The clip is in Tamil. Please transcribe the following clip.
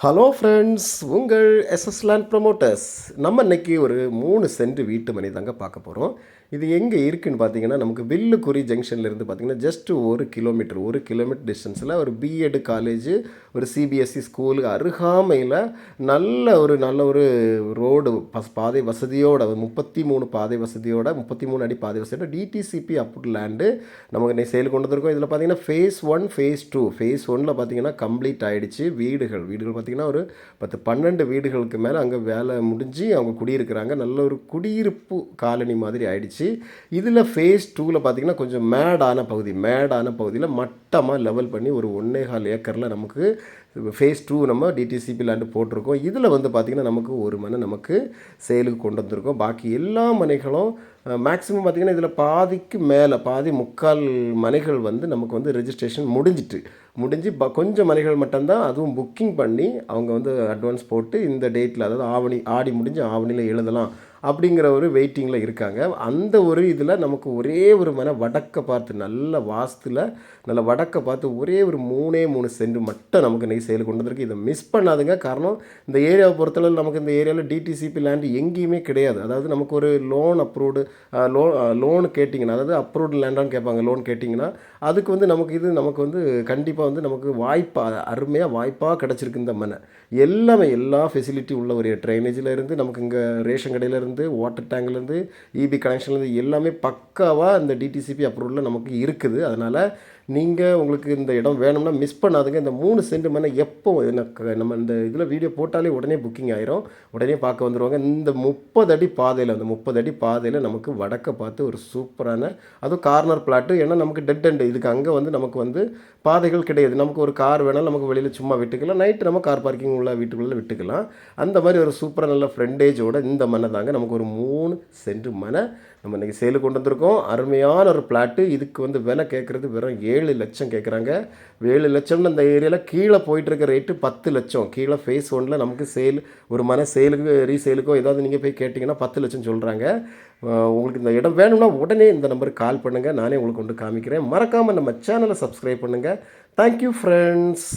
ஹலோ ஃப்ரெண்ட்ஸ் உங்கள் எஸ்எஸ் லேண்ட் ப்ரொமோட்டர்ஸ் நம்ம இன்னைக்கு ஒரு மூணு சென்ட் வீட்டு மனை தாங்க பார்க்க போகிறோம் இது எங்கே இருக்குதுன்னு பார்த்தீங்கன்னா நமக்கு வில்லுக்குறி ஜங்ஷன்லேருந்து பார்த்தீங்கன்னா ஜஸ்ட் ஒரு கிலோமீட்டர் ஒரு கிலோமீட்டர் டிஸ்டன்ஸில் ஒரு பிஎட் காலேஜ் ஒரு சிபிஎஸ்சி ஸ்கூலுக்கு அருகாமையில் நல்ல ஒரு நல்ல ஒரு ரோடு பஸ் பாதை வசதியோட முப்பத்தி மூணு பாதை வசதியோட முப்பத்தி மூணு அடி பாதை வசதியோட டிடிசிபி அப்ரூவ் லேண்டு நமக்கு இன்னைக்கு செயல் கொண்டு வந்திருக்கோம். இதில் பார்த்தீங்கன்னா phase one phase two phase ஒனில் பார்த்தீங்கன்னா கம்ப்ளீட் ஆகிடுச்சு வீடுகள் வீடுகள் பார்த்தீங்கன்னா ஒரு பத்து பன்னெண்டு வீடுகளுக்கு மேலே அங்கே வேலை முடிஞ்சு அவங்க குடியிருக்கிறாங்க. நல்ல ஒரு குடியிருப்பு காலனி மாதிரி ஆயிடுச்சு. இதில் ஃபேஸ் டூவில் பார்த்தீங்கன்னா கொஞ்சம் மேடான பகுதி மேடான பகுதியில் மட்டமாக லெவல் பண்ணி ஒரு ஒன்றே கால் ஏக்கரில் நமக்கு ஃபேஸ் டூ நம்ம டிடிசிபி லேண்டு போட்டிருக்கோம். இதில் வந்து பார்த்திங்கன்னா நமக்கு ஒரு மனை நமக்கு சேலுக்கு கொண்டு வந்திருக்கோம். பாக்கி எல்லா மனைகளும் மேக்ஸிமம் பார்த்திங்கன்னா இதில் பாதிக்கு மேலே பாதி முக்கால் மனைகள் வந்து நமக்கு வந்து ரெஜிஸ்ட்ரேஷன் முடிஞ்சிட்டு முடிஞ்சு ப கொஞ்சம் மனைகள் மட்டும்தான் அதுவும் புக்கிங் பண்ணி அவங்க வந்து அட்வான்ஸ் போட்டு இந்த டேட்டில் அதாவது ஆவணி ஆடி முடிஞ்சு ஆவணியில் எழுதலாம். அப்படிங்கிற ஒரு வெயிட்டிங்கில் இருக்காங்க. அந்த ஒரு இதில் நமக்கு ஒரே ஒரு மனை வடக்கை பார்த்து நல்ல வாஸ்தில் நல்ல வடக்கை பார்த்து ஒரே ஒரு மூணே மூணு சென்ட் மட்டும் நமக்கு இன்றைக்கி செயல் கொண்டு வந்திருக்கு. இதை மிஸ் பண்ணாதுங்க. காரணம் இந்த ஏரியாவை பொறுத்தளவு நமக்கு இந்த ஏரியாவில் டிடிசிபி லேண்டு எங்கேயுமே கிடையாது. அதாவது நமக்கு ஒரு லோன் அப்ரூவ்டு லோன் லோன் கேட்டிங்கன்னா அதாவது அப்ரூவ்டு லேண்டான்னு கேட்பாங்க லோன் கேட்டிங்கன்னா அதுக்கு வந்து நமக்கு இது நமக்கு வந்து கண்டிப்பாக வந்து நமக்கு வாய்ப்பாக அருமையாக வாய்ப்பாக கிடச்சிருக்கு இந்த மனை. எல்லாமே எல்லா ஃபெசிலிட்டி உள்ள ஒரு ட்ரைனேஜில் இருந்து நமக்கு இங்கே ரேஷன் கடையிலேருந்து வாட்டர் டேங்க்லேருந்து இபி கனெக்ஷன்லேருந்து எல்லாமே பக்காவாக இந்த டிடிசிபி அப்ரூவலில் நமக்கு இருக்குது. அதனால் நீங்கள் உங்களுக்கு இந்த இடம் வேணும்னா மிஸ் பண்ணாதுங்க. இந்த மூணு சென்ட் மேலே எப்போ எனக்கு நம்ம இந்த இதில் வீடியோ போட்டாலே உடனே புக்கிங் ஆயிரும். உடனே பார்க்க வந்துடுவாங்க இந்த முப்பது அடி பாதையில் அந்த முப்பது அடி பாதையில் நமக்கு வடக்க பார்த்து ஒரு சூப்பரான அதுவும் கார்னர் பிளாட்டு ஏன்னா நமக்கு டெட் அண்ட் இதுக்கு அங்கே வந்து நமக்கு வந்து பாதைகள் கிடையாது. நமக்கு ஒரு கார் வேணாலும் நமக்கு வெளியில் சும்மா விட்டுக்கலாம். நைட்டு நம்ம கார் பார்க்கிங் உள்ள வீட்டுக்குள்ளே விட்டுக்கலாம். அந்த மாதிரி ஒரு சூப்பராக நல்ல ஃப்ரெண்டேஜோட இந்த மண்ணை தாங்க நமக்கு ஒரு மூணு சென்ட் மனை நம்ம இன்றைக்கி சேலு கொண்டு வந்திருக்கோம். அருமையான ஒரு பிளாட்டு. இதுக்கு வந்து விலை கேட்குறது வெறும் ஏழு லட்சம் கேட்குறாங்க ஏழு லட்சம்னு அந்த ஏரியாவில் கீழே போயிட்டு இருக்க ரேட்டு பத்து லட்சம். கீழே ஃபேஸ் ஒனில் நமக்கு சேல் ஒரு மன சேலுக்கு ரீசேலுக்கோ ஏதாவது நீங்கள் போய் கேட்டிங்கன்னா பத்து லட்சம் சொல்கிறாங்க உங்களுக்கு இந்த இடம் வேணும்னா உடனே இந்த நம்பருக்கு கால் பண்ணுங்கள் நானே உங்களுக்கு கொண்டு காமிக்கிறேன். மறக்காமல் நம்ம சேனலை சப்ஸ்கிரைப் பண்ணுங்கள் தேங்க்யூ ஃப்ரெண்ட்ஸ்